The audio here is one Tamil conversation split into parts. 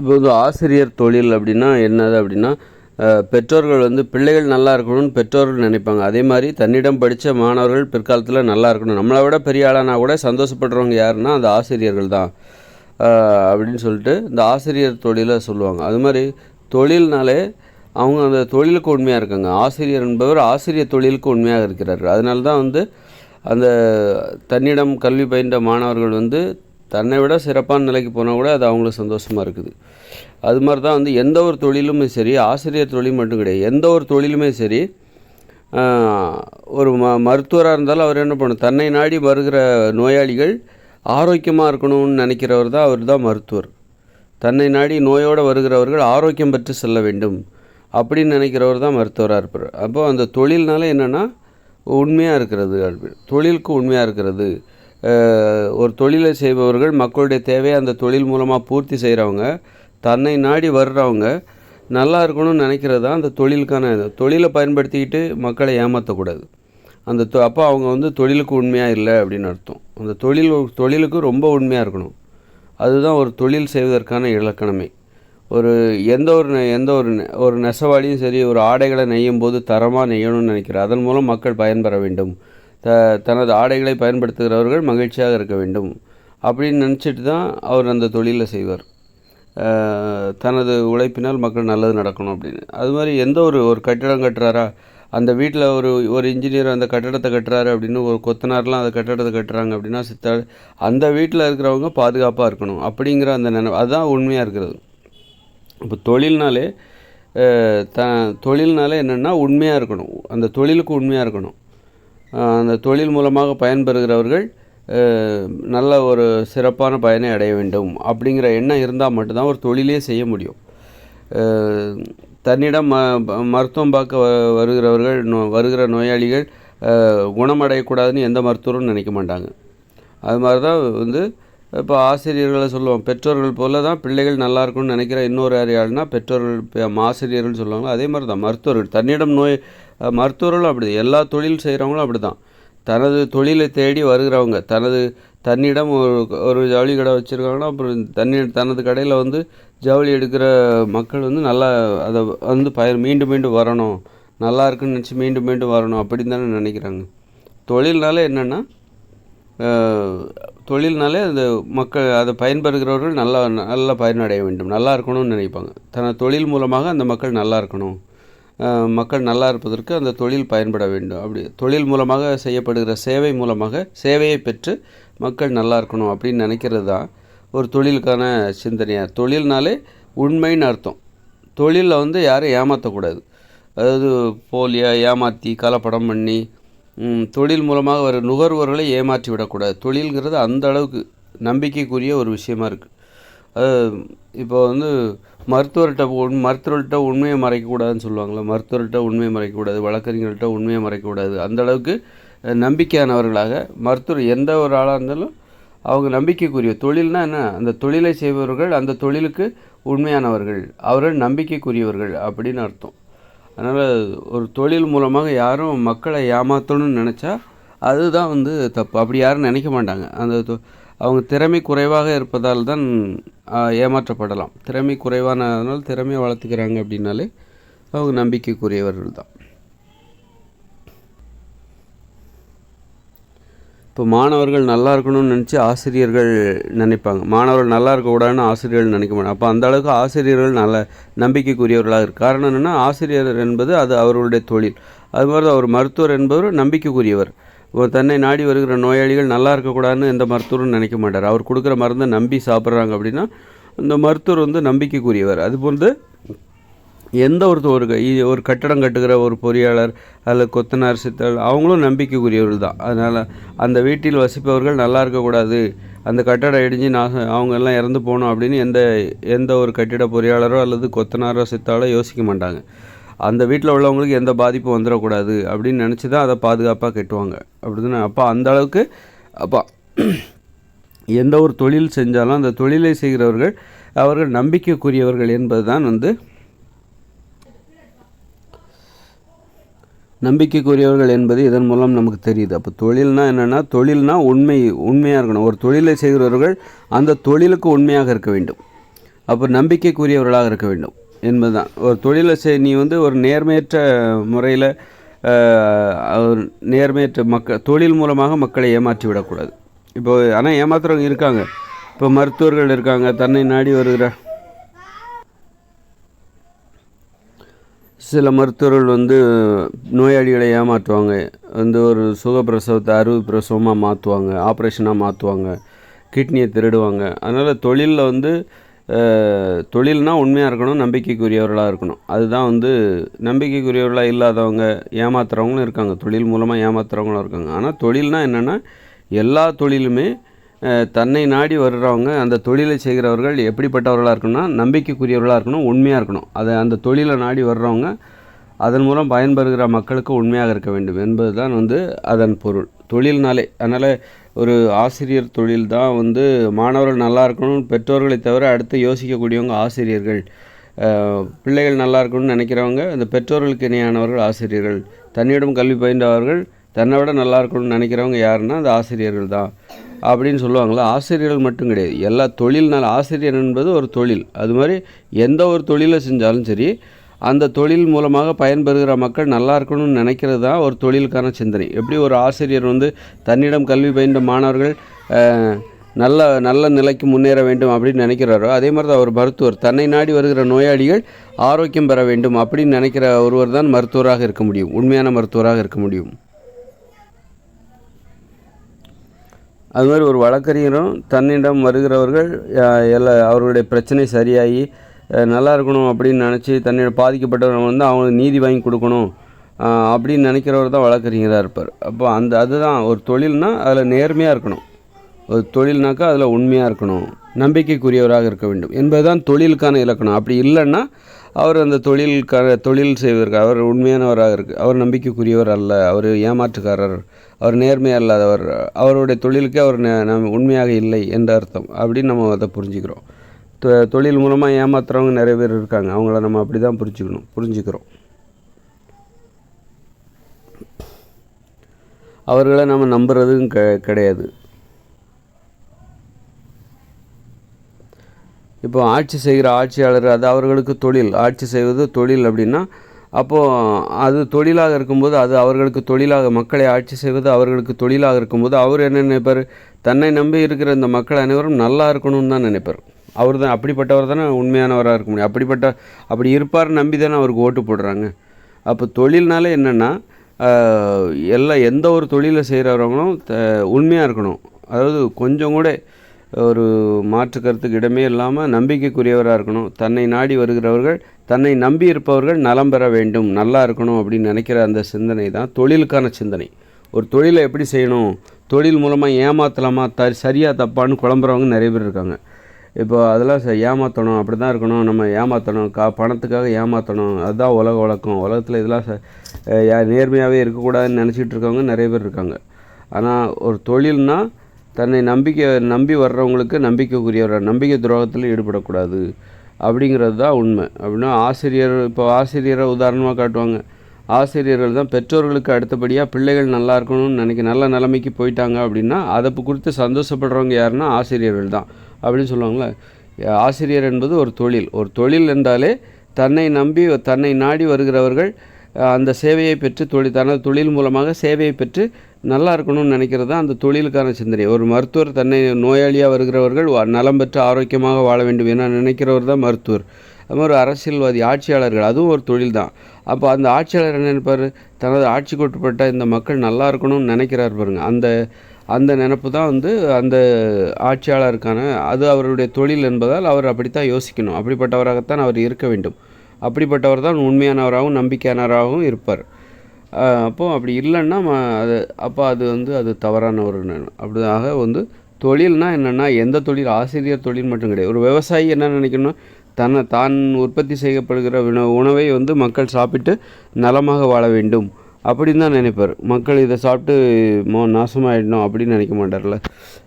இப்போ வந்து ஆசிரியர் தொழில் அப்படின்னா என்னது அப்படின்னா பெற்றோர்கள் வந்து பிள்ளைகள் நல்லா இருக்கணும்னு பெற்றோர்கள் நினைப்பாங்க. அதே மாதிரி தன்னிடம் படித்த மாணவர்கள் பிற்காலத்தில் நல்லா இருக்கணும். நம்மளை விட பெரிய ஆளானா கூட சந்தோஷப்படுறவங்க யாருன்னா அந்த ஆசிரியர்கள் தான். அப்படின்னு சொல்லிட்டு இந்த ஆசிரியர் தொழிலை சொல்லுவாங்க. அது மாதிரி தொழில்னாலே அவங்க அந்த தொழிலுக்கு உண்மையாக இருக்காங்க. ஆசிரியர் என்பவர் ஆசிரியர் தொழிலுக்கு உண்மையாக இருக்கிறார். அதனால தான் வந்து அந்த தன்னிடம் கல்வி பயின்ற மாணவர்கள் வந்து தன்னை விட சிறப்பான நிலைக்கு போனால் கூட அது அவங்களுக்கு சந்தோஷமாக இருக்குது. அது மாதிரி தான் வந்து எந்த ஒரு தொழிலுமே சரி ஆசிரியர் தொழில் மட்டும் கிடையாது. எந்த ஒரு தொழிலுமே சரி ஒரு ம மருத்துவராக இருந்தாலும் அவர் என்ன பண்ணும்? தன்னை நாடி வருகிற நோயாளிகள் ஆரோக்கியமாக இருக்கணும்னு நினைக்கிறவர் தான் அவர் தான் மருத்துவர். தன்னை நாடி நோயோடு வருகிறவர்கள் ஆரோக்கியம் பெற்று செல்ல வேண்டும் அப்படின்னு நினைக்கிறவர் தான் மருத்துவராக இருப்பார். அப்போ அந்த தொழில்னால என்னென்னா உண்மையாக இருக்கிறது தொழிலுக்கு உண்மையாக இருக்கிறது. ஒரு தொழிலை செய்பவர்கள் மக்களுடைய தேவையை அந்த தொழில் மூலமாக பூர்த்தி செய்கிறவங்க தன்னை நாடி வர்றவங்க நல்லா இருக்கணும்னு நினைக்கிறது தான் அந்த தொழிலுக்கான இது. தொழிலை பயன்படுத்திக்கிட்டு மக்களை ஏமாற்றக்கூடாது அந்த தொ அப்போ அவங்க வந்து தொழிலுக்கு உண்மையாக இல்லை அப்படின்னு அர்த்தம். அந்த தொழில் தொழிலுக்கு ரொம்ப உண்மையாக இருக்கணும். அதுதான் ஒரு தொழில் செய்வதற்கான இலக்கணமே. ஒரு எந்த ஒரு நெ- எந்த ஒரு நெ- ஒரு நெசவாளியும் சரி ஒரு ஆடைகளை நெய்யும் போது தரமாக நெய்யணும்னு நினைக்கிறார். அதன் மூலம் மக்கள் பயன்பெற வேண்டும். த தனது ஆடைகளை பயன்படுத்துகிறவர்கள் மகிழ்ச்சியாக இருக்க வேண்டும். அப்படின்னு நினச்சிட்டு தான் அவர் அந்த தொழிலை செய்வார். தனது உழைப்பினால் மக்கள் நல்லது நடக்கணும் அப்படின்னு. அது மாதிரி எந்த ஒரு ஒரு கட்டிடம் கட்டுறாரா? அந்த வீட்டில் ஒரு ஒரு இன்ஜினியர் அந்த கட்டடத்தை கட்டுறாரு அப்படின்னு ஒரு கொத்தனார்லாம் அந்த கட்டடத்தை கட்டுறாங்க அப்படின்னா சித்தா அந்த வீட்டில் இருக்கிறவங்க பாதுகாப்பாக இருக்கணும் அப்படிங்கிற அந்த நினைவு அதுதான் உண்மையாக இருக்கிறது. இப்போ தொழில்னாலே த தொழில்னாலே என்னென்னா உண்மையாக இருக்கணும். அந்த தொழிலுக்கு உண்மையாக இருக்கணும். அந்த தொழில் மூலமாக பயன்பெறுகிறவர்கள் நல்ல ஒரு சிறப்பான பயனை அடைய வேண்டும் அப்படிங்கிற எண்ணம் இருந்தால் மட்டும்தான் ஒரு தொழிலே செய்ய முடியும். தன்னிடம் ம மருத்துவம் பார்க்க வ- வருகிறவர்கள் நோ வருகிற நோயாளிகள் குணமடையக்கூடாதுன்னு எந்த மருத்துவரும் நினைக்க மாட்டாங்க. அது மாதிரி தான் வந்து இப்போ ஆசிரியர்களை சொல்லுவோம். பெற்றோர்கள் போல தான் பிள்ளைகள் நல்லா இருக்கும்னு நினைக்கிற இன்னொரு யாருனா பெற்றோர்கள் ஆசிரியர்கள் சொல்லுவாங்க அதே மாதிரி தான் மருத்துவர்கள். தன்னிடம் நோய் மருத்துவர்களும் அப்படி எல்லா தொழில் செய்கிறவங்களும் அப்படி தான் தனது தொழிலை தேடி வருகிறவங்க தனது தன்னிடம் ஒரு ஒரு ஜவுளி கடை வச்சுருக்காங்கன்னா அப்புறம் தண்ணி தனது கடையில் வந்து ஜவுளி எடுக்கிற மக்கள் வந்து நல்லா அதை வந்து பயிர் மீண்டும் மீண்டும் வரணும். நல்லா இருக்குன்னு நினச்சி மீண்டும் மீண்டும் வரணும். அப்படின்னு தானே நினைக்கிறாங்க. தொழில்னால என்னென்னா தொழில்னாலே அந்த மக்கள் அதை பயன்பெறுகிறவர்கள் நல்லா நல்லா பயனடைய வேண்டும். நல்லா இருக்கணும்னு நினைப்பாங்க. தன தொழில் மூலமாக அந்த மக்கள் நல்லா இருக்கணும். மக்கள் நல்லா இருப்பதற்கு அந்த தொழில் பயன்பட வேண்டும். அப்படி தொழில் மூலமாக செய்யப்படுகிற சேவை மூலமாக சேவையை பெற்று மக்கள் நல்லா இருக்கணும் அப்படின்னு நினைக்கிறது தான் ஒரு தொழிலுக்கான சிந்தனையாக தொழில்னாலே உண்மைன்னு அர்த்தம். தொழிலில் வந்து யாரும் ஏமாற்றக்கூடாது அதாவது போலியாக ஏமாற்றி கலப்படம் பண்ணி தொழில் மூலமாக வர நுகர்வோர்களை ஏமாற்றி விடக்கூடாது. தொழில்ங்கிறது அந்த அளவுக்கு நம்பிக்கைக்குரிய ஒரு விஷயமா இருக்குது இப்போ வந்து மருத்துவர்கிட்ட உண் மருத்துவர்கிட்ட உண்மையை மறைக்கக்கூடாதுன்னு சொல்லுவாங்கள்ல மருத்துவர்கிட்ட உண்மையை மறைக்கக்கூடாது வழக்கறிஞர்கள்ட்ட உண்மையை மறைக்கக்கூடாது. அந்தளவுக்கு நம்பிக்கையானவர்களாக மருத்துவர் எந்த ஒரு ஆளாக இருந்தாலும் அவங்க நம்பிக்கைக்குரிய தொழில்னா என்ன? அந்த தொழிலை செய்பவர்கள் அந்த தொழிலுக்கு உண்மையானவர்கள். அவர்கள் நம்பிக்கைக்குரியவர்கள் அப்படின்னு அர்த்தம். அதனால் ஒரு தொழில் மூலமாக யாரும் மக்களை ஏமாற்றணும்னு நினச்சா அதுதான் வந்து தப்பு. அப்படி யாரும் நினைக்க மாட்டாங்க. அந்த தொ- அவங்க திறமை குறைவாக இருப்பதால் தான் ஏமாற்றப்படலாம். திறமை குறைவானதுனால் திறமையை வளர்த்துக்கிறாங்க அப்படின்னாலே அவங்க நம்பிக்கைக்குரியவர்கள் தான். இப்போ மாணவர்கள் நல்லா இருக்கணும்னு நினச்சி ஆசிரியர்கள் நினைப்பாங்க. மாணவர்கள் நல்லா இருக்கக்கூடாதுன்னு ஆசிரியர்கள் நினைக்க மாட்டாங்க. அப்போ அந்த அளவுக்கு ஆசிரியர்கள் நல்ல நம்பிக்கைக்குரியவர்களாக இருக்கு காரணம் என்னென்னா ஆசிரியர் என்பது அது அவர்களுடைய தொழில். அது மாதிரி தான் மருத்துவர் என்பவர் நம்பிக்கைக்குரியவர். ஒரு தன்னை நாடி வருகிற நோயாளிகள் நல்லா இருக்கக்கூடாதுன்னு எந்த மருத்துவரும் நினைக்க மாட்டார். அவர் கொடுக்குற மருந்தை நம்பி சாப்பிட்றாங்க அப்படின்னா இந்த மருத்துவர் வந்து நம்பிக்கைக்குரியவர். அதுபோன்று எந்த ஒருத்தர் ஒரு க- இ- ஒரு கட்டடம் கட்டுகிற ஒரு பொறியாளர் அல்லது கொத்தனார் சித்தர் அவங்களும் நம்பிக்கைக்குரியவர்கள் தான். அதனால் அந்த வீட்டில் வசிப்பவர்கள் நல்லா இருக்கக்கூடாது. அந்த கட்டடம் இடிஞ்சு நான் அவங்க எல்லாம் இறந்து போகணும் அப்படின்னு எந்த எந்த ஒரு கட்டிட பொறியாளரோ அல்லது கொத்தனாரோ சித்தாலோ யோசிக்க மாட்டாங்க. அந்த வீட்டில் உள்ளவங்களுக்கு எந்த பாதிப்பும் வந்துடக்கூடாது அப்படின்னு நினச்சி தான் அதை பாதுகாப்பாக கட்டுவாங்க. அப்படி அப்போ அந்த அளவுக்கு அப்போ எந்த ஒரு தொழில் செஞ்சாலும் அந்த தொழிலை செய்கிறவர்கள் அவர்கள் நம்பிக்கைக்குரியவர்கள் என்பது தான் வந்து நம்பிக்கைக்குரியவர்கள் என்பது இதன் மூலம் நமக்கு தெரியுது. அப்போ தொழில்னா என்னென்னா தொழில்னா உண்மை உண்மையாக இருக்கணும். ஒரு தொழிலை செய்கிறவர்கள் அந்த தொழிலுக்கு உண்மையாக இருக்க வேண்டும். அப்போ நம்பிக்கைக்குரியவர்களாக இருக்க வேண்டும். என்பதுதான். ஒரு தொழிலை செய் நீ வந்து ஒரு நேர்மையற்ற முறையில் நேர்மையற்ற மக்கள் தொழில் மூலமாக மக்களை ஏமாற்றி விடக்கூடாது இப்போ ஆனால் ஏமாத்துறவங்க இருக்காங்க. இப்போ மருத்துவர்கள் இருக்காங்க. தன்னை நாடி வருகிற சில மருத்துவர்கள் வந்து நோயாளிகளை ஏமாற்றுவாங்க. வந்து ஒரு சுகப்பிரசவத்தை அறுவை பிரசவமாக மாற்றுவாங்க ஆப்ரேஷனாக மாற்றுவாங்க கிட்னியை திருடுவாங்க. அதனால் தொழிலில் வந்து தொழில்னால் தொழில்னா உண்மையாக இருக்கணும் நம்பிக்கைக்குரியவர்களாக இருக்கணும். அதுதான் வந்து நம்பிக்கைக்குரியவர்களாக இல்லாதவங்க ஏமாத்துறவங்களும் இருக்காங்க. தொழில் மூலமாக ஏமாத்துறவங்களும் இருக்காங்க. ஆனால் தொழில்னா என்னென்னா எல்லா தொழிலுமே தன்னை நாடி வர்றவங்க அந்த தொழிலை செய்கிறவர்கள் எப்படிப்பட்டவர்களாக இருக்கணும்னா நம்பிக்கைக்குரியவர்களாக இருக்கணும் உண்மையாக இருக்கணும். அதை அந்த தொழிலை நாடி வர்றவங்க அதன் மூலம் பயன்பெறுகிற மக்களுக்கு உண்மையாக இருக்க வேண்டும் என்பது தான் வந்து அதன் பொருள். தொழில்னாலே அதனால் ஒரு ஆசிரியர் தொழில் தான் வந்து மாணவர்கள் நல்லா இருக்கணும் பெற்றோர்களை தவிர அடுத்து யோசிக்கக்கூடியவங்க ஆசிரியர்கள். பிள்ளைகள் நல்லா இருக்கணும்னு நினைக்கிறவங்க அந்த பெற்றோர்களுக்கு இணையானவர்கள் ஆசிரியர்கள். தன்னிடம் கல்வி பயின்றவர்கள் தன்னை விட நல்லா இருக்கணும்னு நினைக்கிறவங்க யாருன்னா அந்த ஆசிரியர்கள் தான். அப்படின்னு சொல்லுவாங்களா ஆசிரியர்கள் மட்டும் கிடையாது. எல்லா தொழில்னால ஆசிரியர் என்பது ஒரு தொழில். அது மாதிரி எந்த ஒரு தொழிலை செஞ்சாலும் சரி அந்த தொழில் மூலமாக பயன்பெறுகிற மக்கள் நல்லா இருக்கணும்னு நினைக்கிறது தான் ஒரு தொழிலுக்கான சிந்தனை. எப்படி ஒரு ஆசிரியர் வந்து தன்னிடம் கல்வி பயின்ற மாணவர்கள் நல்ல நல்ல நிலைக்கு முன்னேற வேண்டும் அப்படின்னு நினைக்கிறாரோ அதே மாதிரி தான் அவர் மருத்துவர். தன்னை நாடி வருகிற நோயாளிகள் ஆரோக்கியம் பெற வேண்டும் அப்படின்னு நினைக்கிற ஒருவர் தான் மருத்துவராக இருக்க முடியும். உண்மையான மருத்துவராக இருக்க முடியும். அது மாதிரி ஒரு வழக்கறிஞரும் தன்னிடம் வருகிறவர்கள் எல்லா அவர்களுடைய பிரச்சனை சரியாகி நல்லா இருக்கணும் அப்படின்னு நினச்சி தன்னிடம் பாதிக்கப்பட்டவங்க வந்து அவங்களுக்கு நீதி வாங்கி கொடுக்கணும். அப்படின்னு நினைக்கிறவர் தான் வழக்கறிஞராக இருப்பார். அப்போ அந்த அதுதான் ஒரு தொழில்னால் அதில் நேர்மையாக இருக்கணும். ஒரு தொழில்னாக்கா அதில் உண்மையாக இருக்கணும். நம்பிக்கைக்குரியவராக இருக்க வேண்டும். என்பதுதான் தொழிலுக்கான இலக்கணம். அப்படி இல்லைன்னா அவர் அந்த தொழிலுக்கான தொழில் செய்வதற்கு அவர் உண்மையானவராக இருக்கு. அவர் நம்பிக்கைக்குரியவர் அல்ல. அவர் ஏமாற்றுக்காரர். அவர் நேர்மையாக இல்லாதவர். அவருடைய தொழிலுக்கே அவர் உண்மையாக இல்லை என்ற அர்த்தம். அப்படின்னு நம்ம அதை புரிஞ்சுக்கிறோம். தொழில் மூலமாக ஏமாத்துறவங்க நிறைய பேர் இருக்காங்க. அவங்கள நம்ம அப்படி தான் புரிஞ்சுக்கணும். புரிஞ்சுக்கிறோம். அவர்களை நம்ம நம்புறதும் க கிடையாது. இப்போ ஆட்சி செய்கிற ஆட்சியாளர் அது அவர்களுக்கு தொழில். ஆட்சி செய்வது தொழில் அப்படின்னா அப்போது அது தொழிலாக இருக்கும்போது அது அவர்களுக்கு தொழிலாக மக்களை ஆட்சி செய்வது அவர்களுக்கு தொழிலாக இருக்கும்போது அவர் என்ன நினைப்பார்? தன்னை நம்பி இருக்கிற இந்த மக்கள் அனைவரும் நல்லா இருக்கணும்னு தான் நினைப்பார். அவர் தான் அப்படிப்பட்டவர் தானே உண்மையானவராக இருக்க முடியும். அப்படிப்பட்ட அப்படி இருப்பார் நம்பி தானே அவருக்கு ஓட்டு போடுறாங்க. அப்போ தொழில்னாலே என்னென்னா எல்லாம் எந்த ஒரு தொழிலை செய்கிறவங்களும் உண்மையாக இருக்கணும். அதாவது கொஞ்சம் கூட ஒரு மாற்று கருத்துக்கு இடமே இல்லாமல் நம்பிக்கைக்குரியவராக இருக்கணும். தன்னை நாடி வருகிறவர்கள் தன்னை நம்பி இருப்பவர்கள் நலம் பெற வேண்டும். நல்லா இருக்கணும் அப்படின்னு நினைக்கிற அந்த சிந்தனை தான் தொழிலுக்கான சிந்தனை. ஒரு தொழிலை எப்படி செய்யணும்? தொழில் மூலமாக ஏமாற்றலாமா த சரியாக தப்பான்னு குழம்புறவங்க நிறைய பேர் இருக்காங்க. இப்போ அதெல்லாம் ச- ஏமாற்றணும் அப்படி தான் இருக்கணும். நம்ம ஏமாற்றணும் கா பணத்துக்காக ஏமாற்றணும் அதுதான் உலக வழக்கம். உலகத்தில் இதெல்லாம் ச யா நேர்மையாகவே இருக்கக்கூடாதுன்னு நினச்சிட்டு இருக்கவங்க நிறைய பேர் இருக்காங்க. ஆனால் ஒரு தொழில்னால் தன்னை நம்பிக்கை நம்பி வர்றவங்களுக்கு நம்பிக்கைக்குரியவர் நம்பிக்கை துரோகத்தில் ஈடுபடக்கூடாது. அப்படிங்கிறது தான் உண்மை. அப்படின்னா ஆசிரியர் இப்போ ஆசிரியரை உதாரணமாக காட்டுவாங்க. ஆசிரியர்கள் தான் பெற்றோர்களுக்கு அடுத்தபடியாக பிள்ளைகள் நல்லா இருக்கணும்னு நினைக்க நல்ல நிலைமைக்கு போயிட்டாங்க அப்படின்னா அதை குறித்து சந்தோஷப்படுறவங்க யாருன்னா ஆசிரியர்கள் தான். அப்படின்னு சொல்லுவாங்களே ஆசிரியர் என்பது ஒரு தொழில். ஒரு தொழில் என்றாலே தன்னை நம்பி தன்னை நாடி வருகிறவர்கள் அந்த சேவையை பெற்று தொழில் தனது தொழில் மூலமாக சேவையை பெற்று நல்லா இருக்கணும்னு நினைக்கிறது தான் அந்த தொழிலுக்கான சிந்தனை. ஒரு மருத்துவர் தன்னை நோயாளியாக வருகிறவர்கள் நலம் பெற்று ஆரோக்கியமாக வாழ வேண்டும் என நினைக்கிறவர் தான் மருத்துவர். அது மாதிரி ஒரு அரசியல்வாதி ஆட்சியாளர்கள் அதுவும் ஒரு தொழில் தான் அப்போ அந்த ஆட்சியாளர் என்ன நினைப்பார்? தனது ஆட்சிக்கு உட்பட்ட இந்த மக்கள் நல்லா இருக்கணும்னு நினைக்கிறார் பாருங்கள் அந்த அந்த நினப்பு தான் வந்து அந்த ஆட்சியாளருக்கான அது அவருடைய தொழில் என்பதால் அவர் அப்படித்தான் யோசிக்கணும். அப்படிப்பட்டவராகத்தான் அவர் இருக்க வேண்டும். அப்படிப்பட்டவர் தான் உண்மையானவராகவும் நம்பிக்கையானவராகவும் இருப்பார். அப்போது அப்படி இல்லைன்னா ம அது அப்போ அது வந்து அது தவறான ஒரு அப்படியாக வந்து தொழில்னால் என்னென்னா எந்த தொழில்? ஆசிரியர் தொழில் மட்டும் கிடையாது. ஒரு விவசாயி என்ன நினைக்கணும்? தன்னை தான் உற்பத்தி செய்யப்படுகிற உண- உணவை வந்து மக்கள் சாப்பிட்டு நலமாக வாழ வேண்டும். அப்படின்னு தான் நினைப்பார். மக்கள் இதை சாப்பிட்டு மோ நாசமாயிடணும் அப்படின்னு நினைக்க மாட்டார்ல.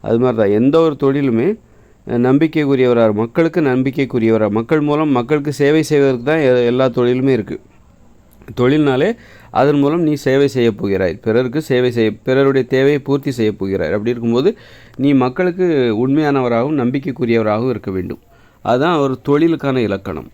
அது மாதிரி தான். எந்த ஒரு தொழிலுமே நம்பிக்கைக்குரியவராக மக்களுக்கு நம்பிக்கைக்குரியவராக மக்கள் மூலம் மக்களுக்கு சேவை செய்வதற்கு தான் எ- எல்லா தொழிலுமே இருக்குது தொழில்னாலே அதன் மூலம் நீ சேவை செய்ய போகிறாய். பிறருக்கு சேவை செய்ய பிறருடைய தேவையை பூர்த்தி செய்ய போகிறாய். அப்படி இருக்கும்போது நீ மக்களுக்கு உண்மையானவராகவும் நம்பிக்கைக்குரியவராகவும் இருக்க வேண்டும். அதுதான் ஒரு தொழிலுக்கான இலக்கணம்.